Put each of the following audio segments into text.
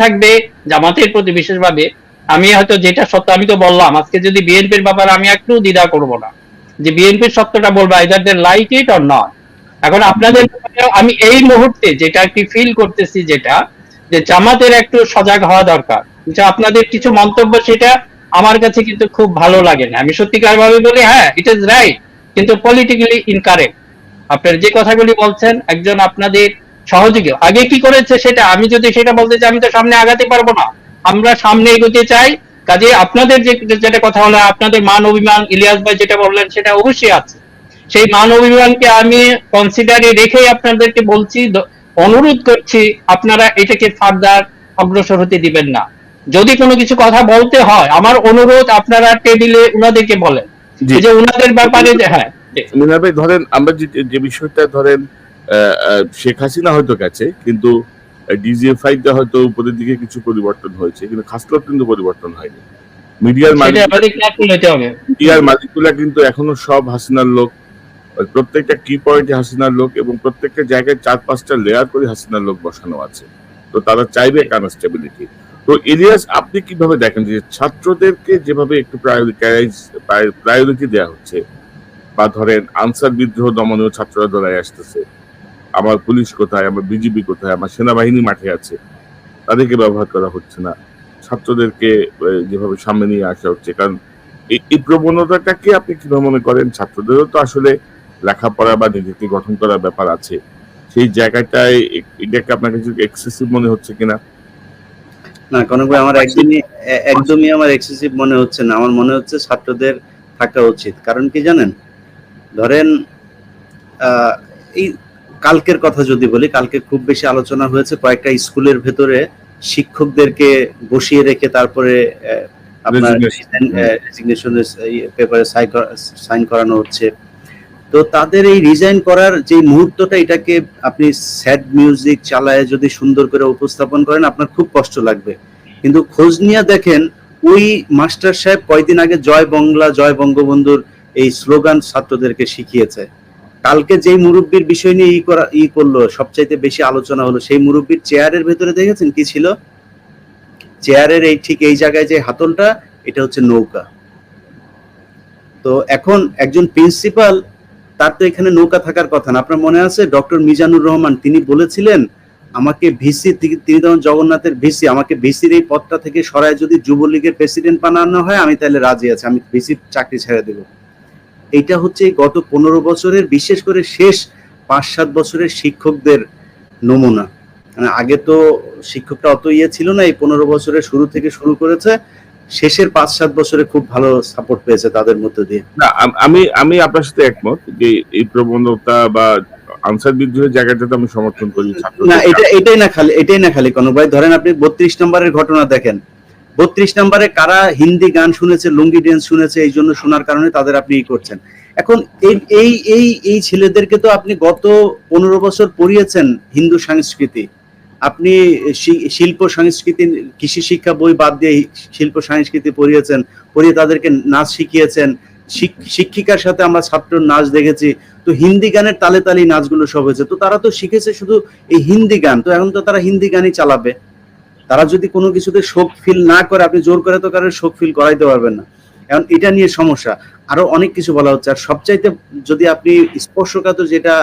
থাকবে জামাতের প্রতি বিশেষভাবে, আমি হয়তো যেটা সত্য, আমি তো বললাম, আজকে যদি বিএনপির ব্যাপারে আমি একটু দ্বিধা করব না। যে বিএনপির সত্যটা বলব either they like it or not এখন আপনাদের আমি এই মুহূর্তে যেটা কি ফিল করতেছি যেটা, যে জামাতের একটু সজাগ হওয়া দরকার। যে আপনাদের কিছু মন্তব্য, সেটা আমার কাছে কিন্তু খুব ভালো লাগে না। আমি সত্যিকার ভাবে বলি হ্যাঁ ইট ইজ রাইট কিন্তু পলিটিক্যালি ইনকারেক্ট আপনার যে কথাগুলি বলছেন, একজন আপনাদের সহযোগী আগে কি করেছে সেটা? আমি যদি সেটা বলতে চাই আমি তো সামনে আগাতে পারব না। আমরা সামনে এগোতে চাই। কাজে আপনাদের যে যেটা কথা হলো আপনাদের মান অভিমান ইলিয়াস ভাই যেটা বললেন সেটা অবশ্যই আছে। সেই মান অভিমানকে আমি কনসিডারে রেখেই আপনাদেরকে বলছি অনুরোধ করছি আপনারা এটাকে ফার্দার অগ্রসর হতে দিবেন না। যদি কোনো কিছু কথা বলতে হয় আমার অনুরোধ আপনারা টেবিলে উনাদেরকে বলেন। যে উনাদের ব্যাপারে যে হ্যাঁ। ভাই ধরেন আমরা যে বিষয়টা ধরেন শেখ হাসিনা হয়তো গেছে কিন্তু ডিজিএফআইতে হয়তো উপরের দিকে কিছু পরিবর্তন হয়েছে কিন্তু খাসলত কিন্তু পরিবর্তন হয়নি। মিডিয়ার মিডিয়ার মালিকগুলা কিন্তু এখনও সব হাসিনার লোক। প্রত্যেকটা কি পয়েন্টে হাসিনার লোক এবং প্রত্যেকটা জায়গায় চার পাঁচটা লেয়ার করে হাসিনার লোক বসানো আছে। তো তারা চাইবে কনস্টেবিলিটি তো ইলিয়াস আপনি কীভাবে দেখেন যে ছাত্রদেরকে যেভাবে একটু প্রায়োরিটি দেওয়া হচ্ছে? বা ধরেন আনসার বিদ্রোহ দমনেও ছাত্ররা দৌড়ায় আসতেছে। আমার পুলিশ কোথায়, আমার বিজিবি কোথায়, আমার সেনাবাহিনী মাঠে আছে, তাদেরকে ব্যবহার করা হচ্ছে না। ছাত্রদেরকে যেভাবে সামনে নিয়ে আসা হচ্ছে, কারণ এই প্রবণতাটাকে আপনি কীভাবে মনে করেন? ছাত্রদেরও তো আসলে লেখাপড়া বা নিজেকে গঠন করার ব্যাপার আছে। সেই জায়গাটায় এটাকে আপনার কাছে এক্সেসিভ মনে হচ্ছে কিনা? না, কনক ভাই, আমার একদমই একদমই আমার এক্সেসিভ মনে হচ্ছে না। আমার মনে হচ্ছে ছাত্রদের থাকা উচিত। কারণ কি জানেন? ধরেন এই কালকের কথা যদি বলি কালকে খুব বেশি আলোচনা হয়েছে। কয়েকটা স্কুলের ভেতরে শিক্ষকদেরকে বসিয়ে রেখে তারপরে আপনার রেজিগনেশনের পেপারে সাইন করানো হচ্ছে। তো তাদের এই রিজাইন করার যে মুহূর্তটা এটাকে আপনি স্যাড মিউজিক চালায় যদি সুন্দর করে উপস্থাপন করেন আপনার খুব কষ্ট লাগবে। কিন্তু খোঁজ নিয়ে দেখেন ওই মাস্টার সাহেব কয়দিন আগে জয় বাংলা জয় বঙ্গবন্ধুর এই স্লোগান ছাত্রদেরকে শিখিয়েছে। কালকে যেই মুরব্বীর বিষয় নিয়ে ই করা, ই করল, সবচাইতে বেশি আলোচনা হলো, সেই মুরব্বীর চেয়ারের ভেতরে দেখেছেন কি ছিল? চেয়ারের এই ঠিক এই জায়গায় যে হাতলটা, এটা হচ্ছে নৌকা। তো এখন একজন প্রিন্সিপাল, তার তো এখানে নৌকা থাকার কথা না। আপনার মনে আছে? ডক্টর মিজানুর রহমান, তিনি বলেছিলেন, আমাকে ভিসি, তিনি তখন জগন্নাথের ভিসি, আমাকে ভিসির এই পদটা থেকে সরায় যদি যুবলীগের প্রেসিডেন্ট বানানো হয়, আমি তাহলে রাজি আছি, আমি ভিসির চাকরি ছেড়ে দেব। এইটা হচ্ছে গত পনেরো বছরের বিশেষ করে শেষ পাঁচ সাত বছরের শিক্ষকদের নমুনা। মানে আগে তো শিক্ষকটা অত ইয়ে ছিল না এই পনেরো বছরের শুরু থেকে শুরু করেছে শেষের পাঁচ সাত বছরে খুব ভালো সাপোর্ট পেয়েছে তাদের মধ্যে দিয়ে। না আমি আমি আপনার সাথে একমত যে এই প্রবণতা বা আনসার বিদ্রোহের জায়গাটাতে আমি সমর্থন করি না এটা এটাই না খালি এটাই না খালি কোনো ভাই। ধরেন আপনি বত্রিশ নম্বরের ঘটনা দেখেন বত্রিশ নম্বরে কারা হিন্দি গান শুনেছে, লুঙ্গি ড্যান্স শুনেছে, এই জন্য শোনার কারণে তাদের আপনি করছেন। এখন এই এই এই ছেলেদেরকে তো আপনি গত পনেরো বছর পড়িয়েছেন হিন্দু সংস্কৃতি। আপনি শিল্প সংস্কৃতি, কৃষি শিক্ষা বই বাদ দিয়ে শিল্প সংস্কৃতি পড়িয়েছেন, পড়িয়ে তাদেরকে নাচ শিখিয়েছেন। শিক্ষিকার সাথে আমরা ছাত্র নাচ দেখেছি, তো হিন্দি গানের তালে তালে নাচগুলো সব হয়েছে। তো তারা তো শিখেছে শুধু এই হিন্দি গান, তো এখন তো তারা হিন্দি গানই চালাবে। তারা যদি কোনো কিছুতে শোক ফিল না করে আপনি জোর করে তো কারোর শোক ফিল করাইতে পারবেন না। এখন এটা নিয়ে সমস্যা। আরও অনেক কিছু বলা হচ্ছে। আর সবচাইতে যদি আপনি স্পর্শকাতর যেটা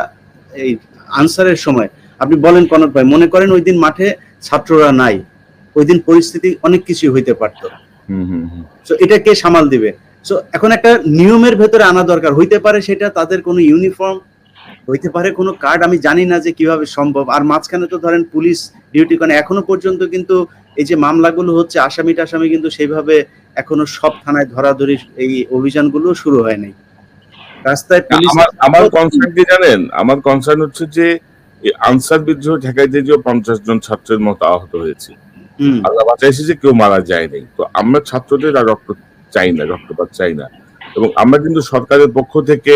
এই আনসারের সময় আপনি বলেন কনক ভাই মনে করেন ওই দিন মাঠে ছাত্ররা নাই। ওই দিন পরিস্থিতি অনেক কিছু হইতে পারতো। হুম হুম হুম। সো এটা কে সামাল দিবে? সো এখন একটা নিয়মের ভেতরে আনা দরকার। হইতে পারে সেটা তাদের কোনো ইউনিফর্ম হইতে পারে কোনো কার্ড আমি জানি না যে কীভাবে সম্ভব। আর মাঝখানে তো ধরেন পুলিশ ডিউটি করে এখনও পর্যন্ত কিন্তু এই যে মামলাগুলো হচ্ছে আসামি টাসামি কিন্তু সেইভাবে এখনও সব থানায় ধরাধরি এই অভিযানগুলো শুরু হয় নাই। রাস্তায় পুলিশ আমার কনসার্ন কি জানেন? আমার কনসার্ন হচ্ছে যে আনসার বিদ্রোহ ঠেকাইতে যে পঞ্চাশ জন ছাত্রের মতো আহত হয়েছে আল্লাহ বাঁচাইছে যে কেউ মারা যায়নি। তো আমরা ছাত্রদের আর রক্ত চাই না রক্তপাত চাই না। এবং আমরা কিন্তু সরকারের পক্ষ থেকে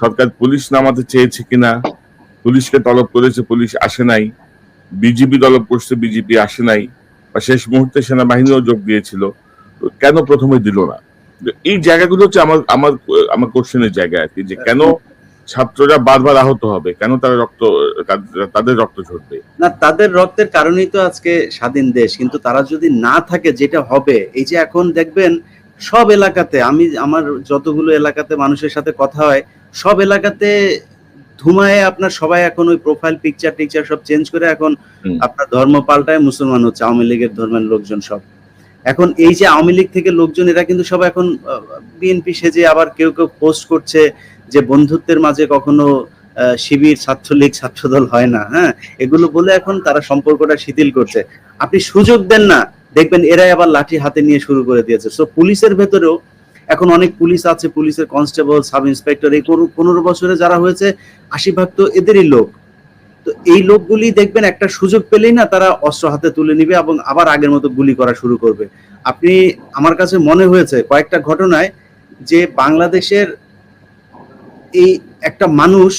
সরকার পুলিশ নামাতে চেয়েছে কিনা? পুলিশকে তলব করেছে, পুলিশ আসে নাই। বিজিবি তলব করছে বিজেপি আসে নাই। বা শেষ মুহূর্তে সেনাবাহিনীও যোগ দিয়েছিল। কেন প্রথমে দিল না? এই জায়গাগুলো হচ্ছে আমার আমার আমার কোশ্চেনের জায়গা আর কি, যে কেন ছাত্ররা বারবার আহত হবে? কেন তারা রক্ত তাদের রক্ত ঝরবে? না, তাদের রক্তের কারণেই তো আজকে স্বাধীন দেশ। কিন্তু তারা যদি না থাকে যেটা হবে, এই যে এখন দেখবেন সব এলাকাতে, আমি, আমার যতগুলো এলাকাতে মানুষের সাথে কথা হয় সব এলাকাতে ধুমায় আপনার সবাই এখন ওই প্রোফাইল পিকচার টিকচার সব চেঞ্জ করে এখন আপনার ধর্ম পাল্টায় মুসলমান হচ্ছে আওয়ামী লীগের ধর্মের লোকজন সব। এখন এই যে আওয়ামী লীগ থেকে লোকজন এরা কিন্তু সব এখন বিএনপি সেজে আবার কেউ কেউ পোস্ট করছে যে বন্ধুত্বের মাঝে কখনো শিবির ছাত্রলীগ ছাত্রদল হয় না হ্যাঁ? এগুলো বলে এখন তারা সম্পর্কটা শিথিল করছে। আপনি সুযোগ দেন না দেখবেন এরাই আবার লাঠি হাতে নিয়ে শুরু করে দিয়েছে। সো পুলিশের ভেতরেও এখন অনেক পুলিশ আছে, পুলিশের কনস্টেবল সাব ইন্সপেক্টর এই পনেরো- বছরে যারা হয়েছে আশি ভাগ তো এদেরই লোক। তো এই লোকগুলি দেখবেন একটা সুযোগ পেলেই না তারা অস্ত্র হাতে তুলে নিবে এবং আবার আগের মতো গুলি করা শুরু করবে। আপনি, আমার কাছে মনে হয়েছে কয়েকটা ঘটনায় যে বাংলাদেশের এই একটা মানুষ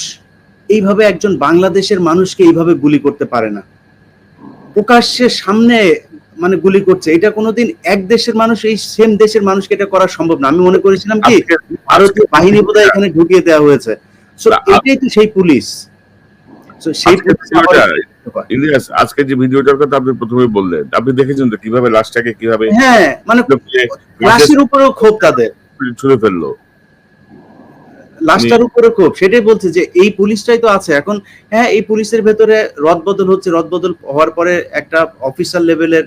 এইভাবে একজন বাংলাদেশের মানুষকে এইভাবে গুলি করতে পারে না। প্রকাশ্যে সামনে মানে গুলি করছে। এটা কোনোদিন এক দেশের মানুষ এই সেম দেশের মানুষকে এটা করা সম্ভব না। আমি মনে করেছিলাম কি ভারতীয় বাহিনী বোধহয় এখানে ঢুকিয়ে দেওয়া হয়েছে। এটাই তো সেই পুলিশ। সেই আজকে পুলিশ আবার- ভিডিওটা- ইলিয়াস আজকে যে ভিডিওটার কথা আপনি প্রথমে বললেন আপনি দেখেছেন তো কীভাবে লাশটাকে কীভাবে হ্যাঁ মানে লাশের উপরেও ক্ষোভ তাদের। ছুড়ে ফেলল। লাশটার উপরে ক্ষোভ সেটাই বলছে যে এই পুলিশটাই তো আছে। এখন হ্যাঁ এই পুলিশের ভেতরে রদবদল হচ্ছে রদবদল হওয়ার পরে একটা অফিসার লেভেলের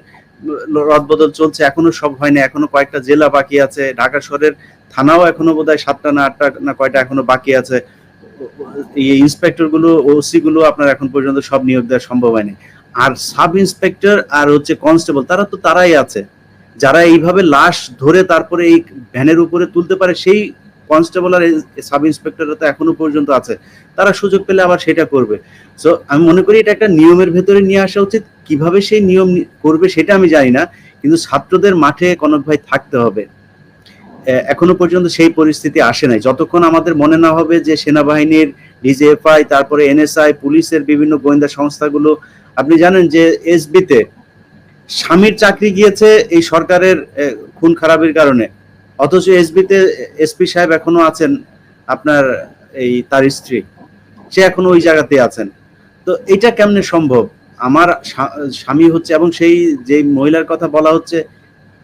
রদবদল চলছে এখনও সব হয়নি এখনও কয়েকটা জেলা বাকি আছে। ঢাকা শহরের থানাও এখনও বোধহয় সাতটা না আটটা না কয়টা এখনও বাকি আছে। এই ইন্সপেক্টরগুলো ওসি গুলো আপনার এখন পর্যন্ত সব নিয়োগ দেওয়া সম্ভব হয়নি। আর সাব ইন্সপেক্টর আর হচ্ছে কনস্টেবল তারা তো তারাই আছে। যারা এইভাবে লাশ ধরে তারপরে এই ভ্যানের উপরে তুলতে পারে সেই কনস্টেবল আর সাব ইন্সপেক্টররা তো এখনও পর্যন্ত আছে। তারা সুযোগ পেলে আবার সেটা করবে। সো আমি মনে করি এটা একটা নিয়মের ভেতরে নিয়ে আসা উচিত। কীভাবে সেই নিয়ম করবে সেটা আমি জানি না, কিন্তু ছাত্রদের মাঠে কনক ভাই থাকতে হবে। এখনও পর্যন্ত সেই পরিস্থিতি আসে নাই। যতক্ষণ আমাদের মনে না হবে যে সেনাবাহিনীর ডিজিএফআই, তারপরে এনএসআই, পুলিশের বিভিন্ন গোয়েন্দা সংস্থাগুলো, আপনি জানেন যে এসবিতে স্বামীর চাকরি গিয়েছে এই সরকারের খুন খারাপের কারণে। অথচ এসবিতে এসপি সাহেব এখনও আছেন আপনার এই তার স্ত্রী। সে এখনও ওই জায়গাতে আছেন। তো এটা কেমনে সম্ভব? আমার স্বামী হচ্ছে এবং সেই যে মহিলার কথা বলা হচ্ছে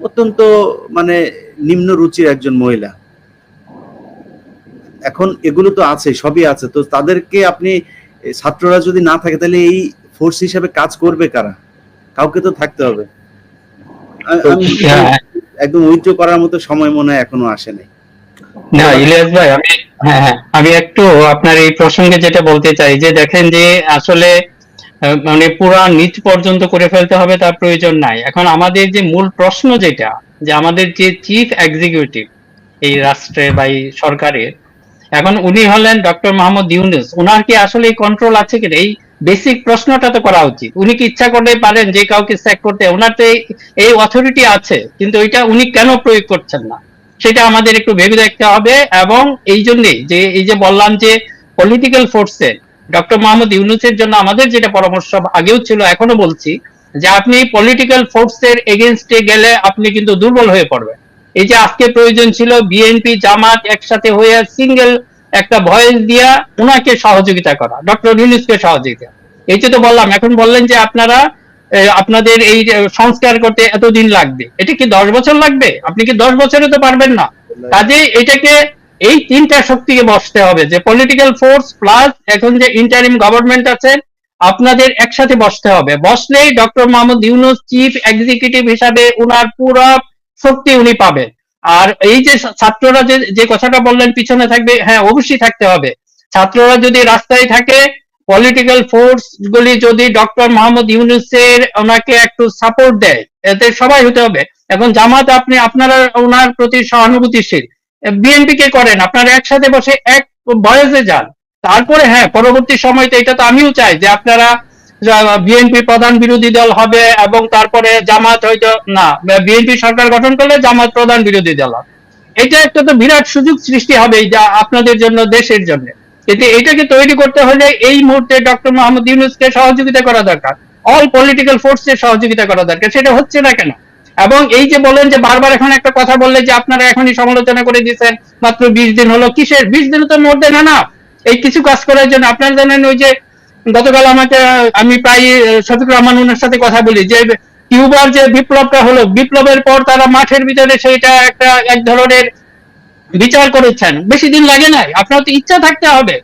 অত্যন্ত মানে নিম্ন রুচির একজন মহিলা। এখন এগুলো তো আছে সবই আছে। তো তাদেরকে আপনি ছাত্ররা যদি না থাকে তাহলে এই ফোর্স হিসাবে কাজ করবে কারা? কাউকে তো থাকতে হবে। হ্যাঁ, একদম উইথড্র করার মতো সময় মনে হয় এখনও আসে নাই। না, ইলিয়াস ভাই, আমি হ্যাঁ হ্যাঁ আমি একটু আপনার এই প্রসঙ্গে যেটা বলতে চাই, যে দেখেন যে আসলে মানে পুরা নিচ পর্যন্ত করে ফেলতে হবে তার প্রয়োজন নাই। এখন আমাদের যে মূল প্রশ্ন যেটা, যে আমাদের যে চিফ এক্সিকিউটিভ এই রাষ্ট্রে বা এই সরকারের, এখন উনি হলেন ডক্টর মোহাম্মদ ইউনুস ওনার কি আসলে কন্ট্রোল আছে কিনা এই বেসিক প্রশ্নটা তো করা উচিত। উনি কি ইচ্ছা করলে পারেন, যে কাউকে স্যাক করতে। ওনার তো এই- অথরিটি আছে, কিন্তু ওইটা উনি কেন প্রয়োগ করছেন না? সেটা আমাদের একটু ভেবে দেখতে হবে এবং এই জন্যই যে, এই যে বললাম যে পলিটিক্যাল ফোর্সে ডক্টর মোহাম্মদ ইউনুসের জন্য আমাদের যেটা পরামর্শ আগেও ছিল, এখনও বলছি যে আপনি পলিটিক্যাল ফোর্সের এগেনস্টে গেলে আপনি কিন্তু দুর্বল হয়ে পড়বেন। এই যে আজকে প্রয়োজন ছিল বিএনপি জামাত একসাথে হয়ে সিঙ্গেল একটা ভয়েস দিয়া ওনাকে সহযোগিতা করা। ডক্টর ইউনুসকে সহযোগিতা। এই তো বললাম, এখন বললেন যে আপনারা আপনাদের এই সংস্কার করতে এতদিন লাগবে। এটা কি দশ বছর লাগবে? আপনি কি দশ বছরে তো পারবেন না। কাজে এটাকে, এই তিনটা শক্তিকে বসতে হবে, যে পলিটিক্যাল ফোর্স প্লাস এখন যে ইন্টারিম গভর্নমেন্ট আছে, আপনাদের একসাথে বসতে হবে। বসলেই doctor Mohammad Yunus chief executive হিসাবে উনার পুরো শক্তি উনি পাবেন। আর এই যে ছাত্ররা যে যে কথাটা বললেন, পিছনে থাকবে হ্যাঁ অবশ্যই থাকতে হবে। ছাত্ররা যদি রাস্তায় থাকে পলিটিক্যাল ফোর্স গুলি যদি ডক্টর মোহাম্মদ ইউনুসের ওনাকে একটু সাপোর্ট দেয়, এতে সবাই হতে হবে। এখন জামাত আপনি, আপনারা ওনার প্রতি সহানুভূতিশীল। বিএনপি কে করেন, আপনারা একসাথে বসে এক বয়সে যান। তারপরে হ্যাঁ পরবর্তী সময়তে এটা তো আমিও চাই যে আপনারা বিএনপি প্রধান বিরোধী দল হবে এবং তারপরে জামাত হয়তো, না, বিএনপি সরকার গঠন করলে জামাত প্রধান বিরোধী দল হবে। এটা একটা তো বিরাট সুযোগ সৃষ্টি হবে যা আপনাদের জন্য, দেশের জন্য। কিন্তু এটাকে তৈরি করতে হলে এই মুহূর্তে ডক্টর মোহাম্মদ ইউনুসকে সহযোগিতা করা দরকার। অল পলিটিক্যাল ফোর্সের সহযোগিতা করা দরকার। সেটা হচ্ছে না কেন? এবং এই যে বলেন যে বারবার এখন একটা কথা বললে যে আপনারা এখনই সমালোচনা করে দিয়েছেন, মাত্র বিশ দিন হলো কিসের? বিশ দিন তো মোর দেন না। এই কিছু কাজ করার জন্য আপনারা জানেন ওই যে গতকাল আমাকে আমি প্রায় আহ, শফিকুর রহমান ওনার সাথে কথা বলি যে কিউবার যে বিপ্লবটা হলো বিপ্লবের পর তারা মাঠের ভিতরে সেইটা একটা এক ধরনের বিচার করেছেন। বেশি দিন লাগে নাই। আপনার তো ইচ্ছা থাকতে হবে।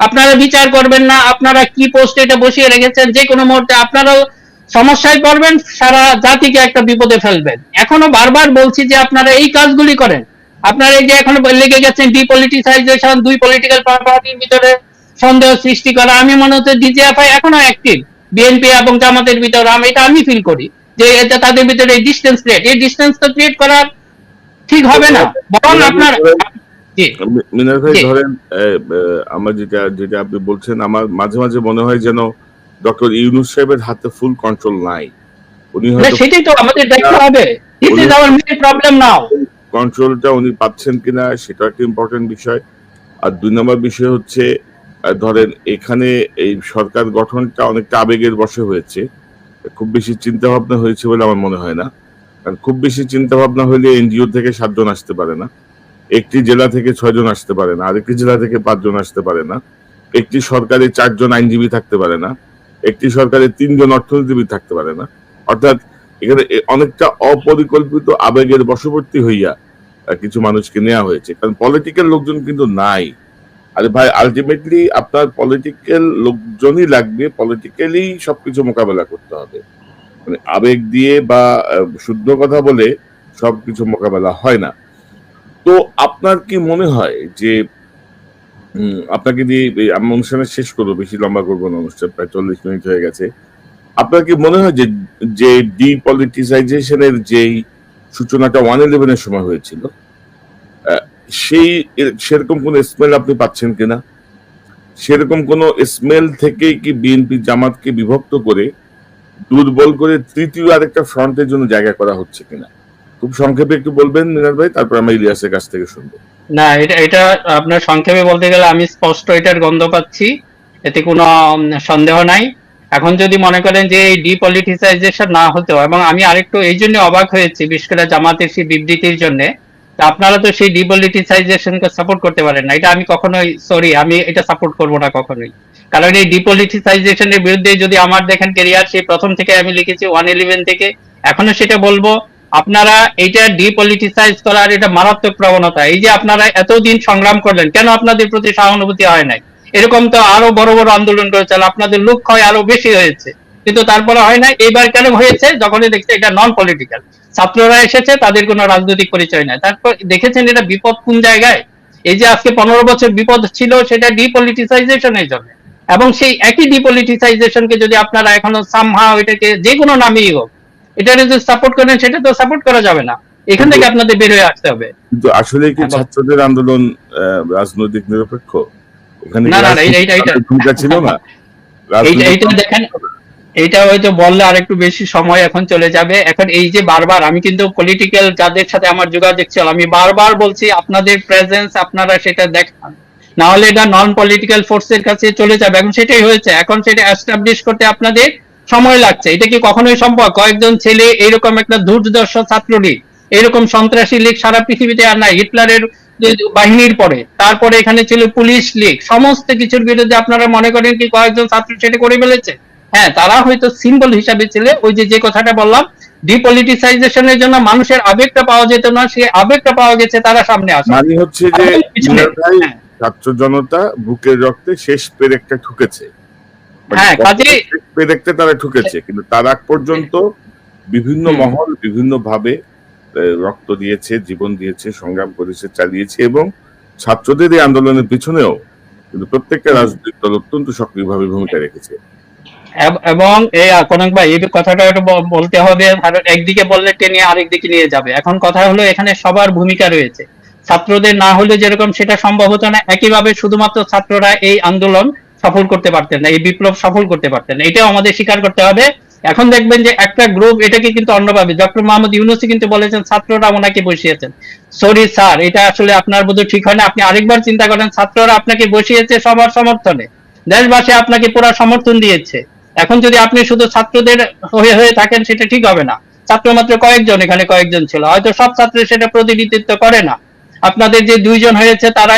আপনারা বিচার করবেন না আপনারা কি পোস্ট এটা বসিয়ে রেখেছেন যে কোনো মুহূর্তে আপনারাও সমস্যায় পড়বেন সারা জাতিকে একটা বিপদে ফেলবেন। এখনও বারবার বলছি যে আপনারা এই কাজগুলি করেন। আপনারা এই যে এখন লেগে গেছেন ডিপলিটিসাইজেশন দুই পলিটিক্যাল পার্টির ভিতরে সন্দেহ সৃষ্টি করা আমি মনে হচ্ছে ডিজিএফআই এখনও অ্যাক্টিভ বিএনপি এবং জামাতের ভিতরে আমি এটা আমি ফিল করি যে এটা তাদের ভিতরে এই ডিস্টেন্স ক্রিয়েট এই ডিস্টেন্স তো ক্রিয়েট করা ঠিক হবে না। বরং আপনার মিনার ভাই ধরেন আমার যেটা যেটা আপনি বলছেন আমার মাঝে মাঝে মনে হয় যেন ডক্টর ইউনুস সাহেবের হাতে ফুল কন্ট্রোল নাই। উনি সেটাই তো আমাদের দেখতে হবে। প্রবলেম নাও কন্ট্রোলটা উনি পাচ্ছেন কিনা সেটা একটা ইম্পর্টেন্ট বিষয়। আর দুই নম্বর বিষয় হচ্ছে ধরেন এখানে এই সরকার গঠনটা অনেকটা আবেগের বশে হয়েছে। খুব বেশি চিন্তা ভাবনা হয়েছে বলে আমার মনে হয় না। কারণ খুব বেশি চিন্তা ভাবনা হলে এনজিও থেকে সাতজন আসতে পারে না। একটি জেলা থেকে ছয়জন আসতে পারে না, আরেকটি জেলা থেকে পাঁচজন আসতে পারে না। একটি সরকারে চারজন আইনজীবী থাকতে পারে না, একটি সরকারে তিনজন অর্থনীতিবিদ থাকতে পারে না। অর্থাৎ এখানে অনেকটা অপরিকল্পিত আবেগের বশবর্তী হইয়া কিছু মানুষকে নেওয়া হয়েছে। কারণ পলিটিক্যাল লোকজন কিন্তু নাই। আরে ভাই আলটিমেটলি আপনার পলিটিক্যাল লোকজনই লাগবে পলিটিক্যালি সবকিছু মোকাবেলা করতে হবে। মানে আবেগ দিয়ে বা শুদ্ধ কথা বলে সবকিছু মোকাবেলা হয় না। তো আপনার কি মনে হয় যে আপনাকে দিয়ে আমি অনুষ্ঠানে শেষ করব, বেশি লম্বা করব না, অনুষ্ঠান প্রায় চল্লিশ মিনিট হয়ে গেছে। আপনার কি মনে হয় যে যে ডিপলিটিসাইজেশনের যেই সূচনাটা ওয়ান ইলেভেনের সময় হয়েছিল সেই সেরকম কোন স্মেল আপনি পাচ্ছেন কিনা? সেরকম কোন স্মেল থেকে কি বিএনপি জামাতকে বিভক্ত করে, দুর্বল করে তৃতীয় আরেকটা ফ্রন্টের জন্য জায়গা করা হচ্ছে কিনা? খুব সংক্ষেপে একটু বলবেন মিনার ভাই, তারপর আমরা ইলিয়াসের কাছ থেকে শুনব। না, এটা এটা আপনার সংক্ষেপে বলতে গেলে আমি স্পষ্ট এটার গন্ধ পাচ্ছি। এতে কোনো সন্দেহ নাই। এখন যদি মনে করেন যে এই ডিপলিটিসাইজেশন না হতো এবং আমি আরেকটু এই জন্য অবাক হয়েছি, বিশেষ করে জামাতের সেই বিবৃতির জন্য আপনারা তো সেই ডিপলিটিসাইজেশনকে সাপোর্ট করতে পারেন না। এটা আমি কখনোই সরি আমি এটা সাপোর্ট করব না কখনোই। কারণ এই ডিপলিটিসাইজেশনের বিরুদ্ধে যদি আমার দেখেন কেরিয়ার সেই প্রথম থেকে আমি লিখেছি ওয়ান ইলেভেন থেকে, এখনও সেটা বলব, আপনারা এইটা ডিপলিটিসাইজ করার এটা মারাত্মক প্রবণতা। এই যে আপনারা এতদিন সংগ্রাম করলেন, কেন আপনাদের প্রতি সহানুভূতি হয় নাই? এরকম তো আরও বড় বড় আন্দোলন করেছে আপনাদের লক্ষ্য আরও বেশি হয়েছে। কিন্তু তারপরে হয় না এইবার কেন হয়েছে? যখনই দেখছে এটা নন পলিটিক্যাল ছাত্ররা এসেছে তাদের কোনো রাজনৈতিক পরিচয় নাই। তারপর দেখেছেন এটা বিপদ কোন জায়গায়? এই যে আজকে পনেরো বছর বিপদ ছিল সেটা ডিপলিটিসাইজেশনের জন্য। এবং সেই একই ডিপলিটিসাইজেশনকে যদি আপনারা এখনও সামহাও এটাকে যে কোনো নামেই হোক এটা যদি সাপোর্ট করেন সেটা তো সাপোর্ট করা যাবে না। এখান থেকে আপনাদের বের হয়ে আসতে হবে। কিন্তু আসলে কি হ্যাঁ, ছাত্রদের আন্দোলন রাজনৈতিক নিরপেক্ষ? না, না, এইটা- এইটা- ছিল না? এইটা দেখেন এটা হয়তো বললে আরেকটু বেশি সময় এখন চলে যাবে। এখন এই যে বারবার, আমি কিন্তু পলিটিক্যাল যাদের সাথে আমার যোগাযোগ ছিল, আমি বারবার বলছি আপনাদের প্রেজেন্স আপনারা সেটা দেখান। না হলে এটা নন পলিটিক্যাল ফোর্সের কাছে চলে যাবে। এখন সেটাই হয়েছে। এখন সেটা এস্টাবলিশ করতে আপনাদের সময় লাগছে। এটা কি কখনোই সম্ভব? কয়েকজন ছেলে এরকম একটা দুর্দর্শ ছাত্রলীগ এরকম সন্ত্রাসী লীগ সারা পৃথিবীতে আর নাই। হিটলারের বাহিনীর পরে, তারপরে এখানে ছিল পুলিশ লীগ। সমস্ত কিছুর বিরুদ্ধে আপনারা মনে করেন কি কয়েকজন ছাত্র সেটা করে ফেলেছে? হ্যাঁ তারা হয়তো সিম্বল হিসাবে ছিল। ওই যে যে কথাটা বললাম ডিপলিটিসাইজেশনের জন্য মানুষের আবেগটা পাওয়া যেত না সেই আবেগটা পাওয়া গেছে তারা সামনে আসে। মানে হচ্ছে যে হ্যাঁ। ছাত্র জনতা বুকের রক্তে শেষ পেরেকটা ঠুকেছে। মানে হ্যাঁ, শেষ পেরেকটা তারা ঠুকেছে কিন্তু তার আগ পর্যন্ত বিভিন্ন মহল বিভিন্ন ভাবে রক্ত দিয়েছে জীবন দিয়েছে সংগ্রাম করেছে চালিয়েছে এবং ছাত্রদের এই আন্দোলনের পিছনেও কিন্তু প্রত্যেকটা রাজনৈতিক দল অত্যন্ত সক্রিয়ভাবে ভূমিকা রেখেছে। এব- এই কনক ভাই, এই কথাটা একটু বলতে হবে একদিকে বললে টেনে আরেক দিকে নিয়ে যাবে। এখন কথা হলো, এখানে সবার ভূমিকা রয়েছে। ছাত্রদের না হলে যেরকম সেটা সম্ভব হতো না, একইভাবে শুধুমাত্র ছাত্ররা এই আন্দোলন সফল করতে পারতেন না, এই বিপ্লব সফল করতে পারতেন না। এটাও আমাদের স্বীকার করতে হবে। এখন দেখবেন যে একটা গ্রুপ এটাকে কিন্তু অন্যভাবে ডক্টর মোহাম্মদ ইউনুসি কিন্তু বলেছেন, ছাত্ররা ওনাকে বসিয়েছেন। সরি স্যার এটা আসলে আপনার বোধহয় ঠিক হয় না। আপনি আরেকবার চিন্তা করেন, ছাত্ররা আপনাকে বসিয়েছে সবার সমর্থনে। দেশবাসী আপনাকে পুরো সমর্থন দিয়েছে। এখন যদি আপনি শুধু ছাত্রদের হয়ে হয়ে থাকেন সেটা ঠিক হবে না। ছাত্র মাত্র কয়েকজন এখানে কয়েকজন ছিল। হয়তো সব ছাত্র সেটা প্রতিনিধিত্ব করে না। আপনাদের যে দুইজন হয়েছে তারা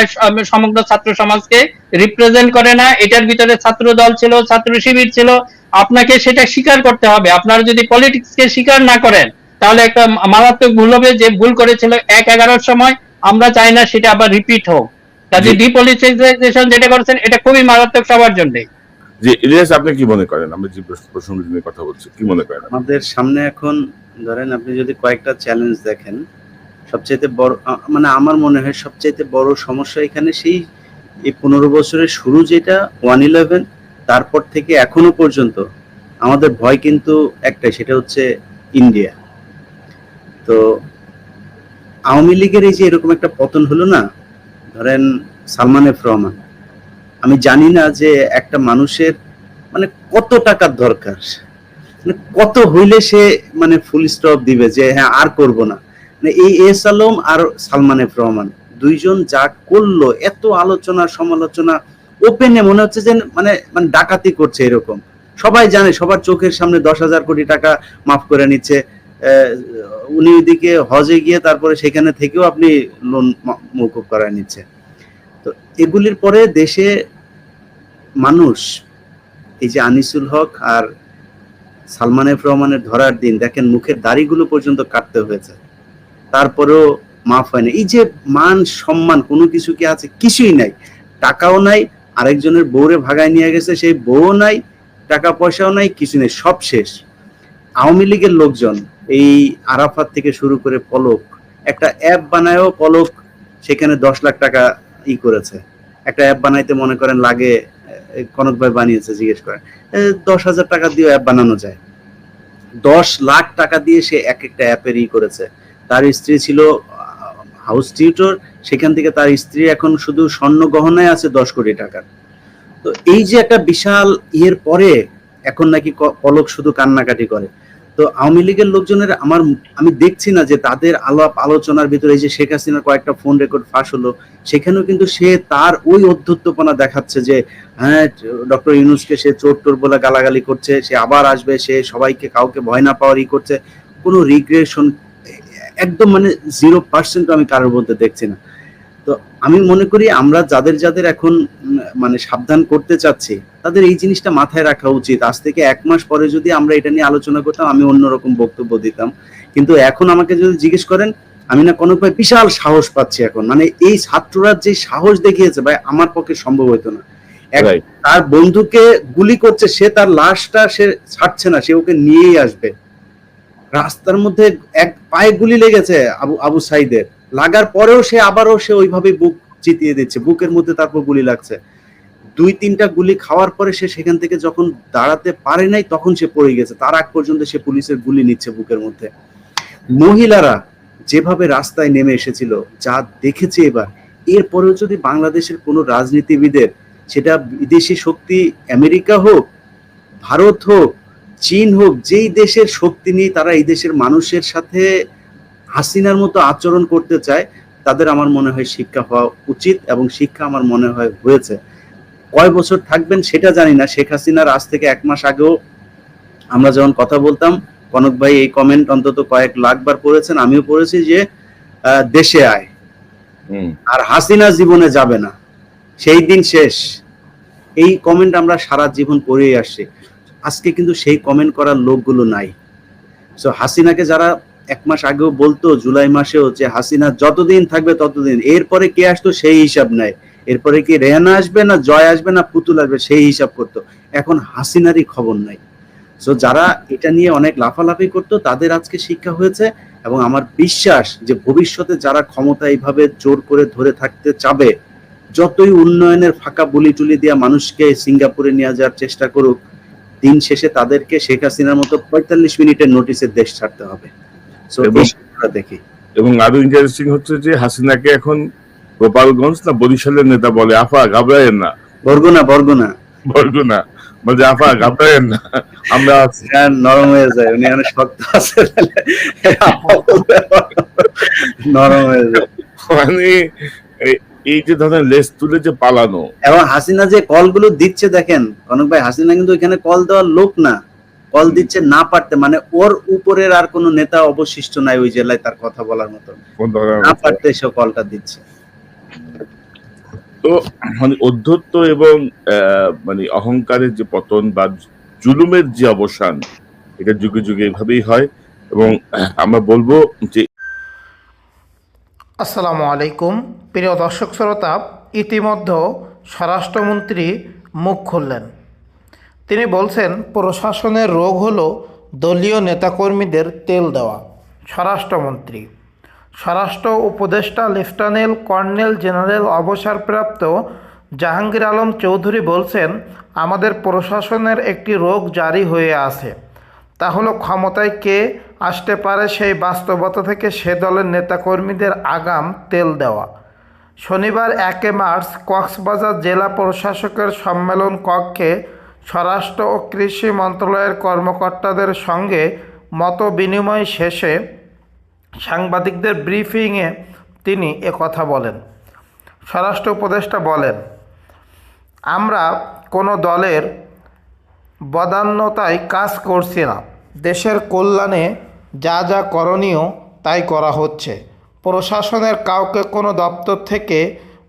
সমগ্র ছাত্র সমাজকে রিপ্রেজেন্ট করে না। এটার ভিতরে ছাত্র দল ছিল ছাত্র শিবির ছিল। আপনাকে সেটা স্বীকার করতে হবে। আপনারা যদি পলিটিক্সকে স্বীকার না করেন তাহলে একটা মারাত্মক ভুল হবে। যে ভুল করেছিল এক এগারোর সময় আমরা চাই না সেটা আবার রিপিট হোক। কাজে জি। ডিপলিটিসাইজেশন যেটা করেছেন এটা খুবই মারাত্মক সবার জন্য। যে ইলিয়াস, আপনি কি মনে করেন? আমরা যে প্রসঙ্গ নিয়ে কথা বলছি, কি মনে করেন? আমাদের সামনে এখন, ধরেন আপনি যদি কয়েকটা চ্যালেঞ্জ দেখেন, সবচাইতে বড় মানে আমার মনে হয় সবচাইতে বড় সমস্যা এখানে সেই, এই পনেরো বছরের শুরু যেটা ওয়ান ইলেভেন তারপর থেকে এখনও পর্যন্ত আমাদের ভয় কিন্তু একটাই, সেটা হচ্ছে ইন্ডিয়া। তো আওয়ামী লীগের এই যে এরকম একটা পতন হলো না, ধরেন সালমান এফ রহমান আমি জানি না যে একটা মানুষের মানে কত টাকার দরকার। মানে কত হইলে সে মানে ফুল স্টপ দিবে যে হ্যাঁ আর করব না। মানে এই এস আলম আর সালমান এফ রহমান দুইজন যা করল, এত আলোচনা, সমালোচনা ওপেনে মনে হচ্ছে যে মানে মানে ডাকাতি করছে এরকম। সবাই জানে, সবার চোখের সামনে দশ হাজার কোটি টাকা মাফ করে নিচ্ছে। উনি ওইদিকে হজে গিয়ে তারপরে সেখানে থেকেও আপনি লোন মৌকুব করায় নিচ্ছে। তো এগুলির পরে দেশে মানুষ, এই যে আনিসুল হক আর সালমান এফ রহমানের ধরার দিন, দেখেন মুখের দাড়িগুলো পর্যন্ত কাটতে হয়েছে। তারপরেও মাফ হয় না। এই যে মান সম্মান, কোনো কিছু কি আছে? কিছুই নাই। টাকাও নাই, আরেকজনের বউরে ভাগায় নিয়ে গেছে, সেই বউও নাই, টাকা পয়সাও নাই, কিছু নেই, সব শেষ। আওয়ামী লীগের লোকজন এই আরাফাত থেকে শুরু করে পলক, একটা অ্যাপ বানায়ও পলক, সেখানে দশ লাখ টাকা ই করেছে। একটা অ্যাপ বানাইতে মনে করেন লাগে কনক ভাই বানিয়েছে, জিজ্ঞেস করেন। দশ হাজার টাকা দিয়ে অ্যাপ বানানো যায়। দশ লাখ টাকা দিয়ে সে এক একটা অ্যাপের ই করেছে। তার স্ত্রী ছিল হাউস টিউটর সেখান থেকে তার স্ত্রী এখন শুধু স্বর্ণ গহনায় আছে দশ কোটি টাকার। তো এই যে একটা বিশাল ইয়ের পরে এখন নাকি পলক শুধু কান্নাকাটি করে। তো আওয়ামী লীগের লোকজনের আমার আমি দেখছি না যে তাদের আলাপ আলোচনার ভিতরে এই যে শেখ হাসিনার কয়েকটা ফোন রেকর্ড ফাঁস হলো, সেখানেও কিন্তু সে তার ওই অধ্যত্বপনা দেখাচ্ছে যে হ্যাঁ ডক্টর ইউনুসকে সে চোর টোর বলে গালাগালি করছে, সে আবার আসবে, সে সবাইকে কাউকে ভয় না পাওয়ার ই করছে। কোনো রিগ্রেশন একদম মানে জিরো পার্সেন্ট আমি কারোর মধ্যে দেখছি না। তো আমি মনে করি আমরা যাদের যাদের এখন মানে সাবধান করতে চাচ্ছি তাদের এই জিনিসটা মাথায় রাখা উচিত। আজ থেকে এক মাস পরে যদি আমরা এটা নিয়ে আলোচনা করতাম আমি অন্যরকম বক্তব্য দিতাম। কিন্তু এখন আমাকে যদি জিজ্ঞেস করেন আমি না কোনো ভাই বিশাল সাহস পাচ্ছি এখন। মানে এই ছাত্ররা যে সাহস দেখিয়েছে ভাই আমার পক্ষে সম্ভব হতো না। তার বন্ধুকে গুলি করছে সে তার লাশটা সে ছাড়ছে না সে ওকে নিয়েই আসবে। রাস্তার মধ্যে এক পায়ে গুলি লেগেছে আবু আবু সাইদের। লাগার পরেও সে আবারও সে ওইভাবে বুক জিতিয়ে দিচ্ছে, বুকের মধ্যে তারপর গুলি লাগছে। দুই তিনটা গুলি খাওয়ার পরে সে সেখান থেকে যখন দাঁড়াতে পারে নাই, তখন সে পড়ে গেছে। তার আগ পর্যন্ত সে পুলিশের গুলি নিচ্ছে বুকের মধ্যে। মহিলারা যেভাবে রাস্তায় নেমে এসেছিল, যা দেখেছে এবার, এরপরেও যদি বাংলাদেশের কোনো রাজনীতিবিদের, সেটা বিদেশি শক্তি, আমেরিকা হোক, ভারত হোক, চীন হোক, যেই দেশের শক্তি নিয়ে তারা এই দেশের মানুষের সাথে হাসিনার মতো আচরণ করতে চায় তাদের আমার মনে হয় শিক্ষা হওয়া উচিত এবং শিক্ষা আমার মনে হয় হয়েছে। কয় বছর থাকবেন সেটা জানি না। শেখ হাসিনার আজ থেকে এক মাস আগেও আমরা যখন কথা বলতাম কনক ভাই এই কমেন্ট অন্তত কয়েক লাখবার পড়েছেন। আমিও পড়েছি যে দেশে আয়। আর হাসিনা জীবনে যাবে না। সেই দিন শেষ। এই কমেন্ট আমরা সারা জীবন পড়েই আসছি। আজকে কিন্তু সেই কমেন্ট করার লোকগুলো নাই। সো হাসিনাকে যারা এক মাস আগেও বলতো, জুলাই মাসেও যে হাসিনা যতদিন থাকবে ততদিন। এরপরে কে আসতো সেই হিসাব নাই। এরপরে কি রেহানা আসবে না জয় আসবে না পুতুল আসবে সেই হিসাব করতো। এখন হাসিনারই খবর নাই। সো যারা এটা নিয়ে অনেক লাফালাফি করতো, তাদের আজকে শিক্ষা হয়েছে এবং আমার বিশ্বাস যে ভবিষ্যতে যারা ক্ষমতা এইভাবে জোর করে ধরে থাকতে চাবে, যতই উন্নয়নের ফাঁকা বুলি টুলি দিয়ে মানুষকে সিঙ্গাপুরে নিয়ে যাওয়ার চেষ্টা করুক, দিন শেষে তাদেরকে শেখ হাসিনার মতো পঁয়তাল্লিশ মিনিটের নোটিসে দেশ ছাড়তে হবে। দেখি। এবং আরও ইন্টারেস্টিং হচ্ছে যে হাসিনাকে এখন গোপালগঞ্জ না বরিশালের নেতা বলে আফা ঘাবড়ায়েন না। বরগুনা বরগুনা। বরগুনা বলছে আফা ঘাবড়ায়েন না। আমরা হ্যাঁ, নরম হয়ে যায় উনি অনেক শক্ত আছে নরম হয়ে যায়। মানে এই- এই যে ধরেন লেস তুলে যে পালানো। এবং হাসিনা যে কলগুলো দিচ্ছে দেখেন কনক ভাই হাসিনা কিন্তু এখানে কল দেওয়ার লোক না। কল দিচ্ছে না পারতে মানে ওর উপরের আর কোনো নেতা অবশিষ্ট নাই ওই জেলায় তার কথা বলার মতো। না পারতে সে কলটা দিচ্ছে। তো মানে অধ্যত্ত এবং মানে অহংকারের যে পতন বা জুলুমের যে অবসান এটা যুগে যুগে এভাবেই হয় এবং আমরা বলব যে আসসালামু আলাইকুম। প্রিয় দর্শক শ্রোতা ইতিমধ্যে স্বরাষ্ট্রমন্ত্রী মুখ খুললেন। তিনি বলছেন, প্রশাসনের রোগ হল দলীয় নেতাকর্মীদের তেল দেওয়া। স্বরাষ্ট্রমন্ত্রী, স্বরাষ্ট্র উপদেষ্টা লেফটেন্যান্ট কর্নেল জেনারেল অবসরপ্রাপ্ত জাহাঙ্গীর আলম চৌধুরী বলছেন, আমাদের প্রশাসনের একটি রোগ জারি হয়ে আছে। তা হলো ক্ষমতায় কে আসতে পারে সেই বাস্তবতা থেকে সে দলের নেতাকর্মীদের আগাম তেল দেওয়া। শনিবার একে মার্চ কক্সবাজার জেলা প্রশাসকের সম্মেলন কক্ষে স্বরাষ্ট্র ও কৃষি মন্ত্রণালয়ের কর্মকর্তাদের সঙ্গে মত বিনিময় শেষে সাংবাদিকদের ব্রিফিংয়ে তিনি কথা বলেন। স্বরাষ্ট্র উপদেষ্টা বলেন, আমরা কোনো দলের বদান্যতায় কাজ করছি না। দেশের কল্যাণে যা যা করণীয় তাই করা হচ্ছে। প্রশাসনের কাউকে কোনো দপ্তর থেকে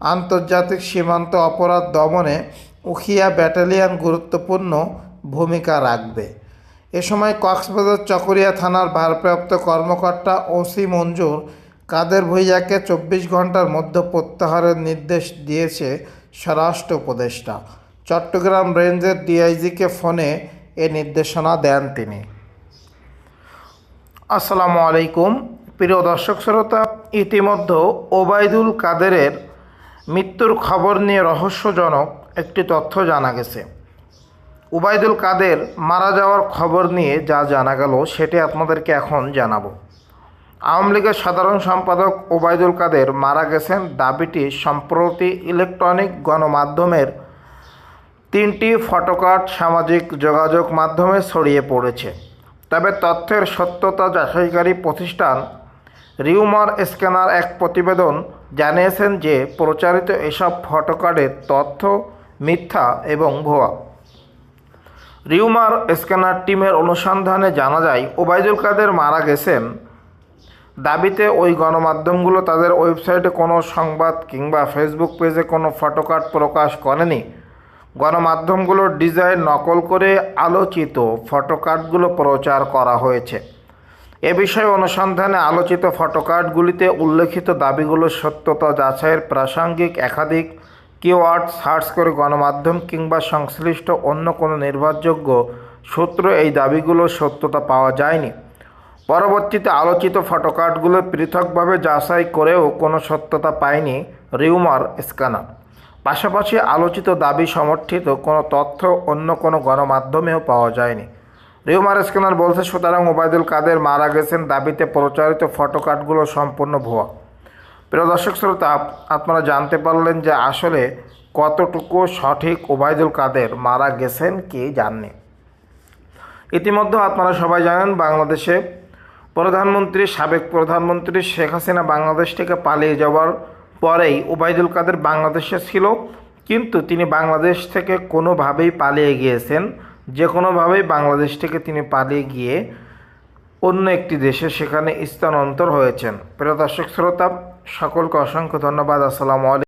আন্তর্জাতিক সীমান্ত অপরাধ দমনে উখিয়া ব্যাটালিয়ান গুরুত্বপূর্ণ ভূমিকা রাখবে। এ সময় কক্সবাজার চকরিয়া থানার ভারপ্রাপ্ত কর্মকর্তা ওসি মঞ্জুর কাদের ভুইয়াকে চব্বিশ ঘণ্টার মধ্যে প্রত্যাহারের নির্দেশ দিয়েছে স্বরাষ্ট্র উপদেষ্টা। চট্টগ্রাম রেঞ্জের ডিআইজিকে ফোনে এ নির্দেশনা দেন তিনি। আসসালামু আলাইকুম। প্রিয় দর্শক শ্রোতা ইতিমধ্যে ওবায়দুল কাদেরের মৃত্যুর খবর নিয়ে রহস্যজনক একটি তথ্য জানা গেছে। উবায়দুল কাদের মারা যাওয়ার খবর নিয়ে যা জানা গেল, সেটি আপনাদেরকে এখন জানাব। আওয়ামী লীগের সাধারণ সম্পাদক ওবায়দুল কাদের মারা গেছেন দাবিটি সম্প্রতি ইলেকট্রনিক গণমাধ্যমের তিনটি ফটোকার্ড সামাজিক যোগাযোগ মাধ্যমে ছড়িয়ে পড়েছে। তবে তথ্যের সত্যতা যাচাইকারী প্রতিষ্ঠান রিউমার স্ক্যানার এক প্রতিবেদন জানিয়েছেন যে প্রচারিত এসব ফটোকার্ডের তথ্য, মিথ্যা এবং ভুয়া। রিউমার স্ক্যানার টিমের অনুসন্ধানে জানা যায়, ওবায়দুল কাদের মারা গেছেন। দাবিতে ওই গণমাধ্যমগুলো তাদের ওয়েবসাইটে কোনো সংবাদ কিংবা ফেসবুক পেজে কোনো ফটোকার্ড প্রকাশ করেনি। গণমাধ্যমগুলোর ডিজাইন নকল করে আলোচিত ফটোকার্ডগুলো প্রচার করা হয়েছে। এ বিষয়ে অনুসন্ধানে আলোচিত ফটোকার্ডগুলিতে উল্লেখিত দাবিগুলোর সত্যতা যাচাইয়ের প্রাসঙ্গিক, একাধিক কিওয়ার্ড সার্চ করে গণমাধ্যম কিংবা সংশ্লিষ্ট অন্য কোনো নির্ভরযোগ্য সূত্র এই দাবিগুলোর সত্যতা পাওয়া যায়নি। পরবর্তীতে আলোচিত ফটোকার্ডগুলো পৃথকভাবে যাচাই করেও কোনো সত্যতা পায়নি রিউমার স্ক্যানার। পাশাপাশি আলোচিত দাবি সমর্থিত কোনো তথ্য অন্য কোনো গণমাধ্যমেও পাওয়া যায়নি। রিউমার স্ক্যানার বলছে, সুতরাং ওবায়দুল কাদের মারা গেছেন দাবিতে প্রচারিত ফটোকার্ডগুলো সম্পূর্ণ ভুয়া। প্রিয় দর্শক শ্রোতা, আপনারা জানতে পারলেন যে আসলে কতটুকু সঠিক ওবায়দুল কাদের মারা গেছেন কি জাননি। ইতিমধ্যে আপনারা সবাই জানেন, বাংলাদেশে প্রধানমন্ত্রী, সাবেক প্রধানমন্ত্রী শেখ হাসিনা বাংলাদেশ থেকে পালিয়ে যাওয়ার পরেই ওবায়দুল কাদের বাংলাদেশে ছিল, কিন্তু তিনি বাংলাদেশ থেকে কোনোভাবেই পালিয়ে গিয়েছেন যে কোনোভাবেই বাংলাদেশ থেকে তিনি পালিয়ে গিয়ে অন্য একটি দেশে সেখানে স্থানান্তর হয়েছেন। প্রিয় দর্শক, শ্রোতা, সকলকে অসংখ্য ধন্যবাদ। আসসালামু আলাইকুম।